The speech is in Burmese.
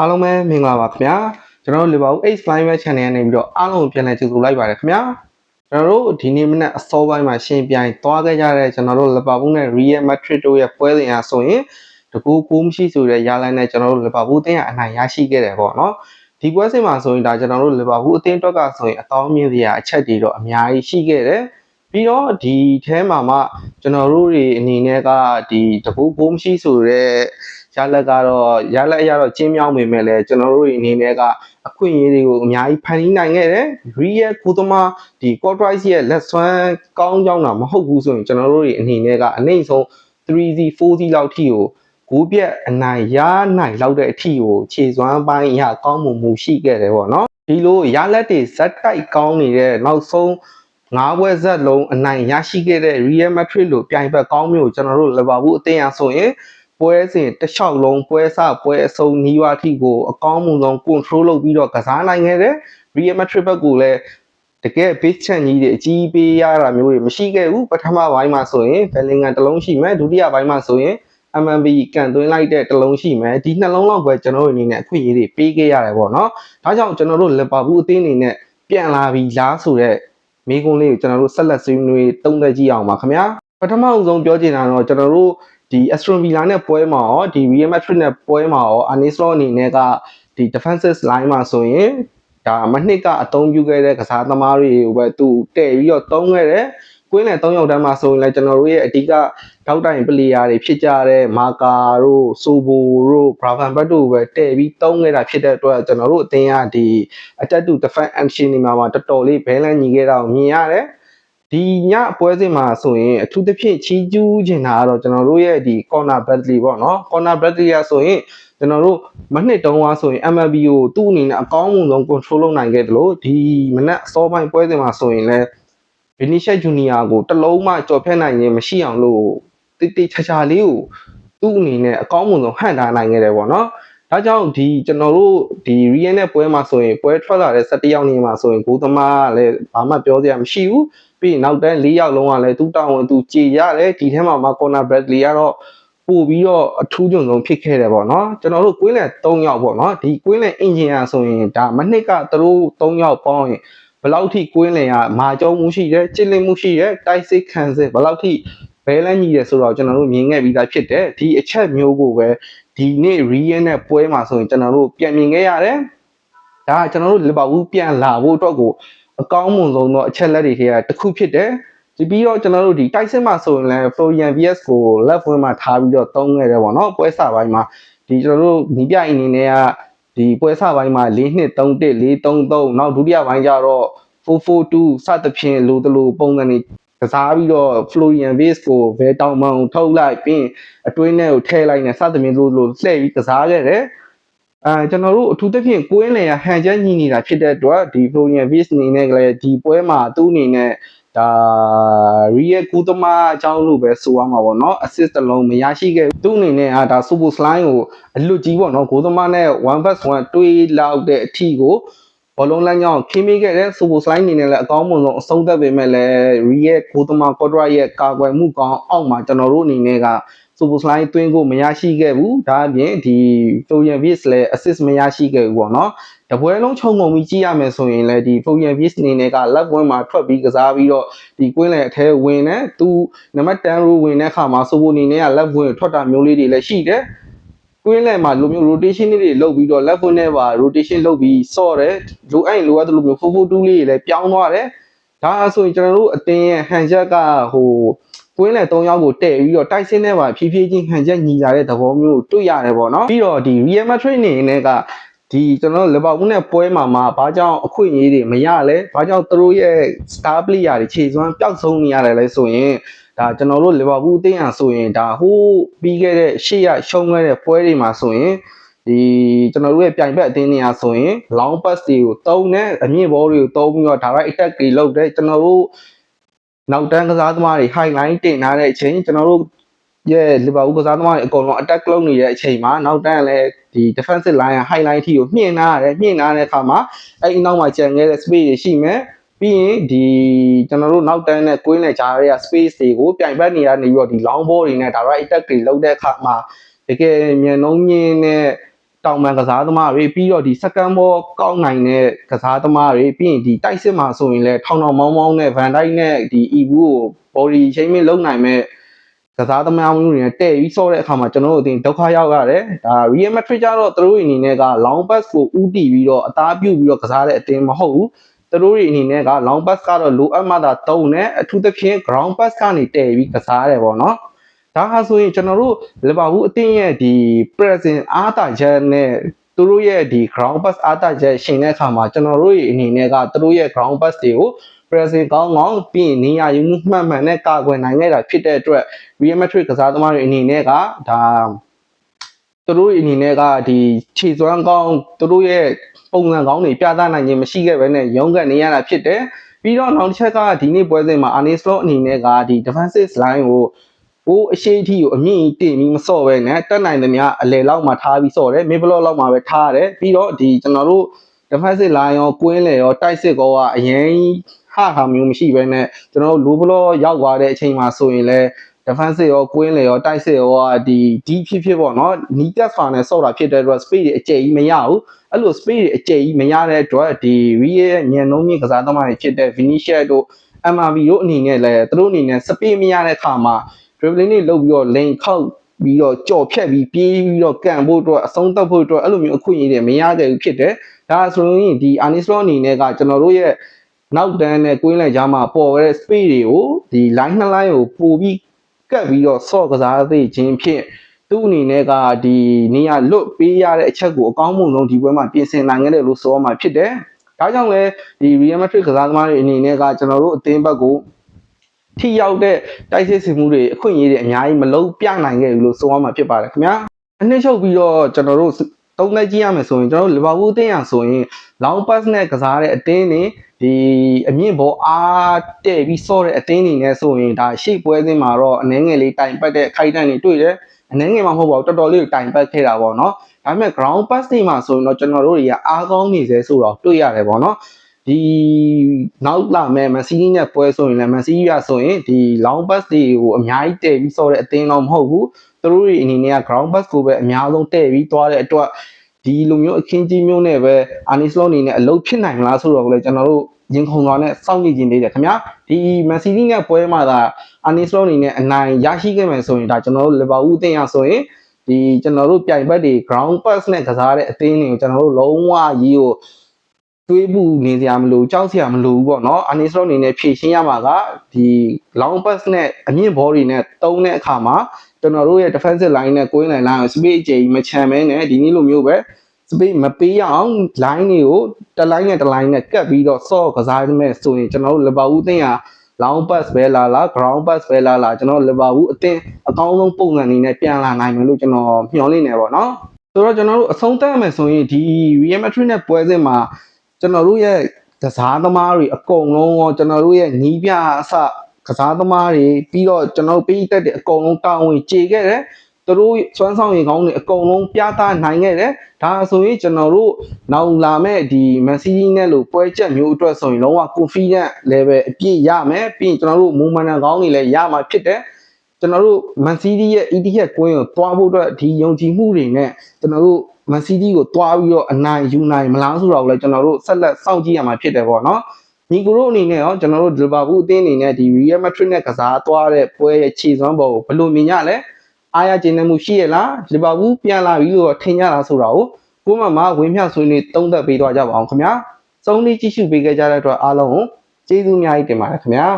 အားလုံးပဲမင်္ဂလာပါခင်ဗျာကျွန်တော်တို့ Liverpool Ace Line Match Channel ကနေပြီးတော့အားလုံးကိုပြန်လည်ကြိုဆိုလိုက်ပါတယ်ခင်ဗျာကျွန်တော်တို့ဒီနေ့မနက်အစောပိုင်းမှာရှင်ပြိုင်သွားခဲ့ကြတဲ့ကျွန်တော်တို့ Liverpool နဲ့ Real Madrid တို့ရဲ့ပွဲစဉ်အားဆိုရင်တကူကိုမရှိဆိုတဲ့ရလိုင်းနဲ့ကျွန်တော်တို့ Liverpool အသင်းကအနိုင်ရရှိခဲ့တယ်ပေါ့နော်ဒီပွဲစဉ်မှာဆိုရင်ဒါကျွန်တော်တို့ Liverpool အသင်းအတွက်ကဆိုရင်အကောင်းမြင်စရာအချက်တွေတော့အများကြီးရှိခဲ့တယ်ပြီးတော့ဒီထဲမှာမှကျွန်တော်တို့တွေအနေနဲ့ကဒီတကူကိုမရှိဆိုတဲ့ ရလက်ကတော့ရလက်အရတော့ကျင်းမြောင်းပေမဲ့လည်းကျွန်တော်တို့တွေအနေနဲ့ကအခွင့်အရေးတွေကိုအများကြီးဖန်တီးနိုင်ခဲ့တယ်။ Real ကိုသမားဒီ Quadrice ရဲ့လက်စွမ်းကောင်းကြောင်းတာမဟုတ်ဘူးဆိုရင်ကျွန်တော်တို့တွေအနေနဲ့ကအနှိမ့်ဆုံး 3C 4C လောက်ထိကိုဂိုးပြက်အနိုင်ရနိုင်လောက်တဲ့အထိကိုခြေစွမ်းပိုင်းရကောင်းမှုမှုရှိခဲ့တယ်ပေါ့နော်။ဒီလိုရလက်တွေဇက်တိုက်ကောင်းနေတဲ့နောက်ဆုံးငါးဘွဲဇက်လုံးအနိုင်ရရှိခဲ့တဲ့ Real Madrid လို့ပြိုင်ဘက်ကောင်းမျိုးကျွန်တော်တို့ Liverpool အသင်းအားဆိုရင် ပွဲစဉ်တစ်လျှောက်လုံးပွဲစပွဲအဆုံးနီးပါးထိကိုအကောင်းမှုဆုံး control လုပ်ပြီးတော့ကစားနိုင်ခဲ့တယ် Real Madrid ဘက်ကလည်းတကယ် base ချန်ကြီးတွေအကြီးပေးရတာမျိုးတွေမရှိခဲ့ဘူးပထမပိုင်းမှာဆိုရင် Bellingham တစ်လုံးရှိမယ်ဒုတိယပိုင်းမှာဆိုရင် MMB ကန်သွင်းလိုက်တဲ့တစ်လုံးရှိမယ်ဒီနှလုံးလောက်ပဲကျွန်တော်တို့အနေနဲ့အခွင့်အရေးတွေပေးခဲ့ရတယ်ပေါ့နော်ဒါကြောင့်ကျွန်တော်တို့လီဗာပူးအသင်းအနေနဲ့ပြန်လာပြီလားဆိုတော့မိကုန်းလေးကိုကျွန်တော်တို့ဆက်လက်ဆွေးနွေးသုံးသပ်ကြည့်အောင်ပါခင်ဗျာပထမအဆုံးပြောချင်တာတော့ကျွန်တော်တို့ ဒီ Aston Villa နဲ့ပွဲမှာရောဒီ Real Madrid နဲ့ပွဲမှာရော Arne Slot အနေနဲ့ကဒီ defensive line မှာဆိုရင်ဒါမနှစ်ကအသုံးပြုခဲ့တဲ့ကစားသမားတွေကိုပဲသူတဲ့ပြီးတော့သုံးခဲ့တယ်ကွင်းလယ်၃ယောက်တန်းမှာဆိုရင်လည်းကျွန်တော်တို့ရဲ့အဓိကထောက်တိုင်ပလေယာတွေဖြစ်ကြတဲ့မာကာတို့ဆိုဘိုတို့ဘရာဗန်ဘတ်တို့ပဲတဲ့ပြီးသုံးခဲ့တာဖြစ်တဲ့အတွက်ကျွန်တော်တို့အသင်းကဒီအတက်တူ defense action တွေမှာတော်တော်လေးဘဲလန်းညီခဲ့တာကိုမြင်ရတယ် ဒီညပွဲစဉ်မှာဆိုရင်အထူးသဖြင့်ချီးကျူးချင်တာကတော့ကျွန်တော်တို့ရဲ့ဒီ corner bradley ပေါ့နော် corner bradley ကဆိုရင်ကျွန်တော်တို့မနှစ်တုံးသွားဆိုရင် MLB ကိုသူ့အနေနဲ့အကောင်းဆုံး control လုပ်နိုင်ခဲ့တယ်လို့ဒီမနက်အစောပိုင်းပွဲစဉ်မှာဆိုရင်လည်း Vinicius Junior ကိုတလုံးမှကြော်ဖြတ်နိုင်ခြင်းမရှိအောင်လို့တိတိချာချာလေးကိုသူ့အနေနဲ့အကောင်းဆုံးဟန်ထားနိုင်ခဲ့တယ်ပေါ့နော်ဒါကြောင့်ဒီကျွန်တော်တို့ဒီ Real နဲ့ပွဲမှာဆိုရင်ပွဲထွက်လာတဲ့17ယောက်နေမှာဆိုရင်ဂိုးသမားကလည်းဘာမှပြောစရာမရှိဘူး ပြီးရင်နောက်တန်း၄ယောက်လုံးကလည်းသူ့တောင်းဝင်သူကြည်ရတယ်ဒီထဲမှာမှ corner bradley ကတော့ပို့ပြီးတော့အထူးကြုံဆုံးဖြစ်ခဲ့တယ်ပေါ့နော်ကျွန်တော်တို့ကွင်းလယ်၃ယောက်ပေါ့နော်ဒီကွင်းလယ်အင်ဂျင်ယာဆိုရင်ဒါမနှစ်ကသူတို့၃ယောက်ပေါင်းရင်ဘယ်လောက်ထိကွင်းလယ်ကမာကြုံမှုရှိတယ်ချစ်လင်းမှုရှိတယ်တိုက်စစ်ခံစစ်ဘယ်လောက်ထိဘဲလန်းကြီးတယ်ဆိုတော့ကျွန်တော်တို့မြင်ခဲ့ပြီးသားဖြစ်တယ်ဒီအချက်မျိုးကိုပဲဒီနေ့ Real နဲ့ပွဲမှာဆိုရင်ကျွန်တော်တို့ပြန်မြင်ခဲ့ရတယ်ဒါကကျွန်တော်တို့လီဗာပူးပြန်လာဖို့အတွက်ကို အကောင်းမွန်ဆုံးသောအချက်လက်တွေထဲကတစ်ခုဖြစ်တယ်ဒီပြီးတော့ကျွန်တော်တို့ဒီတိုက်စစ်မှာဆိုရင်လည်း Florian VS ကို left wing မှာထားပြီးတော့သုံးခဲ့တယ်ပေါ့နော်ပွဲစပိုင်းမှာဒီကျွန်တော်တို့ညီပြအနေနဲ့ကဒီပွဲစပိုင်းမှာ4နှစ်3 1 4 3 3နောက်ဒုတိယပိုင်းကျတော့442စသဖြင့်လိုတလိုပုံစံတွေကစားပြီးတော့ Florian Vaz ကိုဘယ်တောင်မှန်ထုတ်လိုက်ပြီးအတွင်းထဲကိုထည့်လိုက်နေစသဖြင့်လိုလိုလှည့်ပြီးကစားခဲ့တယ် အဲကျွန်တော်တို့အထူးသဖြင့်ကိုင်းလေရဟန်ချက်ညီနေတာဖြစ်တဲ့အတွက်ဒီ Florian Vaz အနေနဲ့ကလည်းဒီပွဲမှာသူ့အနေနဲ့ဒါရီယယ်ကူသမားအကြောင်းလို့ပဲဆိုရမှာပေါ့နော် assist တစ်လုံးမရရှိခဲ့သူ့အနေနဲ့အာဒါ super slime ကိုအလွတ်ကြီးပေါ့နော်ဂိုးသမားနဲ့ one vs 1တွေးလောက်တဲ့အထီကို ဘောလုံးလမ်းကြောင်းခင်းမိခဲ့တဲ့ super slime အနေနဲ့လည်းအကောင်းမွန်ဆုံးအဆုံးသက်ပေမဲ့လည်းရီယယ်ဂိုးသမား quadra ရဲ့ကာကွယ်မှုကောင်းအောက်မှာကျွန်တော်တို့အနေနဲ့က super slime သွင်းကိုမရရှိခဲ့ဘူးဒါအပြင်ဒီ Florian Wirtz လည်း assist မရရှိခဲ့ဘူးပေါ့နော်တပွဲလုံးခြုံငုံပြီးကြည့်ရမယ်ဆိုရင်လည်းဒီ Florian Wirtz အနေနဲ့က left wing မှာထွက်ပြီးကစားပြီးတော့ဒီကွင်းလယ်အထဲဝင်တယ်သူနံပါတ်10ရိုးဝင်တဲ့အခါမှာဆိုဖို့အနေနဲ့က left wing ထွက်တာမျိုးလေးတွေလည်းရှိတယ် ကွင်းလယ်မှာလိုမျိုး rotation လေးတွေလုပ်ပြီးတော့ left wing နဲ့ပါ rotation လုပ်ပြီးစော့တယ်လိုအဲ့လိုအပ်တယ်လို့မျိုး4 4 2လေးတွေလည်းပြောင်းသွားတယ်ဒါဆိုရင်ကျွန်တော်တို့အတင်းရဲ့ဟန်ချက်ကဟိုကွင်းလယ်၃ယောက်ကိုတဲ့ပြီးတော့တိုက်စင်းနဲ့ပါဖြည်းဖြည်းချင်းဟန်ချက်ညီလာတဲ့သဘောမျိုးတွေ့ရတယ်ပေါ့နော်ပြီးတော့ဒီ Real Madrid နေနဲ့ကဒီကျွန်တော်လီဗာပူးနဲ့ပွဲမှာမှာဘာကြောင့်အခွင့်အရေးတွေမရလဲဘာကြောင့်သူတို့ရဲ့ star player တွေခြေစွမ်းပျောက်ဆုံးနေရတယ်လဲဆိုရင် ဒါကျွန်တော်တို့လီဗာပူးအသင်းအားဆိုရင်ဒါဟိုးပြီးခဲ့တဲ့ရှေ့ရရှုံးခဲ့တဲ့ပွဲတွေမှာဆိုရင်ဒီကျွန်တော်တို့ရဲ့ပြိုင်ဘက်အသင်းတွေအားဆိုရင် long pass တွေကိုတုံးနဲ့အမြင့်ဘောတွေကိုတုံးပြီးတော့ direct attack တွေလုပ်တယ်ကျွန်တော်တို့နောက်တန်းကစားသမားတွေ highline တင်ထားတဲ့အချိန်ကျွန်တော်တို့ရဲ့လီဗာပူးကစားသမားတွေအကုန်လုံး attack လုပ်နေတဲ့အချိန်မှာနောက်တန်းလည်းဒီ defensive line က highlight ထိကိုမြင့်နာရတယ်မြင့်နာတဲ့အခါမှာအဲ့ဒီနောက်မှာကျန်ခဲ့တဲ့ space တွေရှိမယ် ပြီးရင်ဒီကျွန်တော်တို့နောက်တန်းနဲ့ကွင်းနဲ့ကြားရတဲ့ space တွေကိုပြိုင်ဘက်နေရာနေပြီးတော့ဒီ long ball တွေနဲ့ direct attack တွေလုပ်တဲ့အခါမှာတကယ်မြန်နှုံးမြင့်နဲ့တောင်ပန်ကစားသမားတွေပြီးတော့ဒီစကန်ဘောကောက်နိုင်တဲ့ကစားသမားတွေပြီးရင်ဒီတိုက်စစ်မှာဆိုရင်လည်းထောင်ထောင်မောင်းမောင်းနဲ့ဗန်ဒိုက်နဲ့ဒီအီဘူးကို body shaming လုပ်နိုင်မဲ့ကစားသမားမျိုးတွေနဲ့တဲ့ပြီးဆော့တဲ့အခါမှာကျွန်တော်တို့အတင်းဒုက္ခရောက်ရတယ်ဒါ Real Madrid ကျတော့သူတို့အနေနဲ့က long pass ကိုဥတီပြီးတော့အသားပြုတ်ပြီးတော့ကစားတဲ့အတင်းမဟုတ်ဘူး သူတို့တွေအနေနဲ့က long pass ကတော့လိုအပ်မှသာတုံးတယ်အထူးသဖြင့် ground pass ကနေတဲ့ပြီးကစားရတယ်ပေါ့နော်ဒါဟာဆိုရင်ကျွန်တော်တို့လီဗာပူးအသင်းရဲ့ဒီ present အားတာချက်နဲ့သူတို့ရဲ့ဒီ ground pass အားတာချက်ရှင်တဲ့အခါမှာကျွန်တော်တို့ရဲ့အနေနဲ့ကသူတို့ရဲ့ ground pass တွေကို present ကောင်းကောင်းပြီးရင်နေရာယူမှုမှန်မှန်နဲ့ကာကွယ်နိုင်ခဲ့တာဖြစ်တဲ့အတွက် Real Madrid ကစားသမားတွေအနေနဲ့ကဒါ သူတို့အနေနဲ့ကဒီခြေစွမ်းကောင်းသူတို့ရဲ့ပုံစံကောင်းတွေပြသနိုင်ခြင်းမရှိခဲ့ဘဲနဲ့ရုန်းကန်နေရတာဖြစ်တယ်ပြီးတော့နောက်တစ်ချက်ကဒီနေ့ပွဲစဉ်မှာ Arne Slot အနေနဲ့ကဒီ defensive line ကိုဟိုအရှိအထိကိုအမြင့်ကြီးတင်ပြီးမစော့ပဲနဲ့တက်နိုင်သမျှအလယ်လောက်မှာထားပြီးစော့တယ်မစ်ဘလော့လောက်မှာပဲထားရတယ်ပြီးတော့ဒီကျွန်တော်တို့ defensive line ရောကွင်းလေရောတိုက်စစ်ကောကအရင်ဟာဟာမျိုးမရှိပဲနဲ့ကျွန်တော်တို့ low block ရောက်သွားတဲ့အချိန်မှာဆိုရင်လည်း defensive ရောကွင်းလေရောတိုက်စစ်ရောကဒီဒီဖြစ်ဖြစ်ပေါ့နော်နီးကတ်ဖာနဲ့စော့တာဖြစ်တဲ့အတွက် speed တွေအကျယ်ကြီးမရဘူးအဲ့လို speed တွေအကျယ်ကြီးမရတဲ့အတွက်ဒီ real ရဲ့ညံနှုံးမြင့်ကစားသမားတွေဖြစ်တဲ့ Vinicius တို့ MRV တို့အနေနဲ့လည်းသူတို့အနေနဲ့ speed မရတဲ့အခါမှာ dribbling တွေလုပ်ပြီးတော့ lane ခောက်ပြီးတော့ကြော်ဖြတ်ပြီးပြေးပြီးတော့ကန်ဖို့အတွက်အဆုံးသတ်ဖို့အတွက်အဲ့လိုမျိုးအခွင့်အရေးတွေမရခဲ့ဘူးဖြစ်တယ်။ဒါဆိုရင်ဒီ Arnislo အနေနဲ့ကကျွန်တော်တို့ရဲ့နောက်တန်းနဲ့ကွင်းလည်ကြားမှာပေါ်ခဲ့တဲ့ space တွေကိုဒီ line နှစ် line ကိုပို့ပြီး ကတ်ပြီးတော့ဆော့ကစားသိခြင်းဖြင့်သူ့အနေနဲ့ကဒီနေရာလွတ်ပေးရတဲ့အချက်ကိုအကောင်းဆုံးဒီပွဲမှာပြင်ဆင်နိုင်ခဲ့တယ်လို့ဆိုရမှာဖြစ်တယ်။ဒါကြောင့်လဲဒီ Real Madrid ကစားသမားတွေအနေနဲ့ကကျွန်တော်တို့အသင်းဘက်ကိုထိရောက်တဲ့တိုက်စစ်စီမှုတွေအခွင့်အရေးတွေအများကြီးမလုံးပြနိုင်ခဲ့ဘူးလို့ဆိုရမှာဖြစ်ပါတယ်ခင်ဗျာအနှစ်ချုပ်ပြီးတော့ကျွန်တော်တို့ သုံးသက်ကြည့်ရမယ်ဆိုရင်ကျွန်တော်တို့လီဗာပူးအသင်းရဆိုရင် long pass နဲ့ကစားတဲ့အသင်းတွေဒီအမြင့်ဘောအားတဲ့ပြီးဆော့တဲ့အသင်းတွေနဲ့ဆိုရင်ဒါရှေ့ပွဲစဉ်မှာတော့အနှဲငယ်လေးတိုင်ပတ်တဲ့အခိုက်အတန့်တွေတွေ့တယ်အနှဲငယ်မှာမဟုတ်ပါဘူးတော်တော်လေးတိုင်ပတ်ခဲ့တာပေါ့နော်ဒါပေမဲ့ ground pass တွေမှာဆိုရင်တော့ကျွန်တော်တို့တွေကအားကောင်းနေစေဆိုတော့တွေ့ရတယ်ပေါ့နော် ဒီနောက်လာမဲ့မန်စီးနီးနဲ့ပွဲဆိုရင်လည်းမန်စီးနီးရဆိုရင်ဒီ long pass တွေကိုအများကြီးတည်ပြီးဆော့တဲ့အသင်းတော့မဟုတ်ဘူးသူတို့တွေအနေနဲ့က ground pass ကိုပဲအများဆုံးတည်ပြီးသွားတဲ့အတွက်ဒီလိုမျိုးအခင်းကြီးမျိုးနဲ့ပဲအာနီစလောအနေနဲ့အလုပ်ဖြစ်နိုင်မလားဆိုတော့လည်းကျွန်တော်တို့ရင်ခုန်သွားနဲ့စောင့်ကြည့်ခြင်းလေးတယ်ခင်ဗျာဒီမန်စီးနီးနဲ့ပွဲမှာသာအာနီစလောအနေနဲ့အနိုင်ရရှိခဲ့မယ်ဆိုရင်ဒါကျွန်တော်တို့လီဗာပူးအသင်းရဆိုရင်ဒီကျွန်တော်တို့ပြိုင်ဘက်တွေ ground pass နဲ့ကစားတဲ့အသင်းတွေကိုကျွန်တော်တို့လုံးဝကြီးကို တွေးဘူးနေစရာမလိုကြောက်စရာမလိုဘူးပေါ့နော်အာနီစလောအနေနဲ့ဖြည့်ရှင်းရမှာကဒီ long pass နဲ့အမြင့်ဘောတွေနဲ့တုံးတဲ့အခါမှာကျွန်တော်တို့ရဲ့ defensive line နဲ့ going line ကို space အကျယ်ကြီးမချမ်းမဲနဲ့ဒီနည်းလိုမျိုးပဲ space မပေးရအောင် line တွေကိုတစ် line နဲ့တစ် line နဲ့ကတ်ပြီးတော့ဆော့ကစားမယ်ဆိုရင်ကျွန်တော်တို့ Liverpool အသင်းဟာ long pass ပဲလာလာ ground pass ပဲလာလာကျွန်တော် Liverpool အသင်းအကောင်းဆုံးပုံစံအနေနဲ့ပြန်လာနိုင်မယ်လို့ကျွန်တော်မျှော်လင့်နေပါတော့ဆိုတော့ကျွန်တော်တို့အဆုံးသတ်မယ်ဆိုရင်ဒီ Real Madrid နဲ့ပွဲစဉ်မှာ ကျွန်တော်တို့ရဲ့ကစားသမားတွေအကုန်လုံးရောကျွန်တော်တို့ရဲ့နီးပြအစကစားသမားတွေပြီးတော့ကျွန်တော်တို့ပေးတက်တဲ့အကုန်လုံးတာဝန်ကျေခဲ့တယ်သူတို့စွမ်းဆောင်ရည်ကောင်းတွေအကုန်လုံးပြသနိုင်ခဲ့တယ်ဒါဆိုရင်ကျွန်တော်တို့နောက်လာမဲ့ဒီ Man City နဲ့လို့ပွဲချက်မျိုးအတွက်ဆိုရင်လုံးဝ confident level အပြည့်ရမယ်ပြီးရင်ကျွန်တော်တို့ momentum ကောင်းတွေလည်းရမှာဖြစ်တယ်ကျွန်တော်တို့ Man City ရဲ့ ETH ကွင်းကိုတွားဖို့အတွက်ဒီယုံကြည်မှုတွေနဲ့ကျွန်တော်တို့ Man City ကိုတွားပြီးတော့အနိုင်ယူနိုင်မလားဆိုတော့လည်းကျွန်တော်တို့ဆက်လက်စောင့်ကြည့်ရမှာဖြစ်တယ်ပေါ့နော်ညီကိုတို့အနေနဲ့ရောကျွန်တော်တို့လီဗာပူးအသင်းအနေနဲ့ဒီ Real Madrid နဲ့ကစားသွားတဲ့ပွဲရဲ့ခြေစွမ်းပေါ်ကိုဘယ်လိုမြင်ကြလဲအားရကျဉ်းမှုရှိရလားလီဗာပူးပြန်လာပြီလို့ထင်ကြလားဆိုတာကိုကိုမမဝင်းမြဆွေးနွေးသုံးသပ်ပေးသွားကြပါအောင်ခင်ဗျာစုံလေးကြည့်ရှုပေးခဲ့ကြတဲ့အတွက်အားလုံးကိုကျေးဇူးအများကြီးတင်ပါတယ်ခင်ဗျာ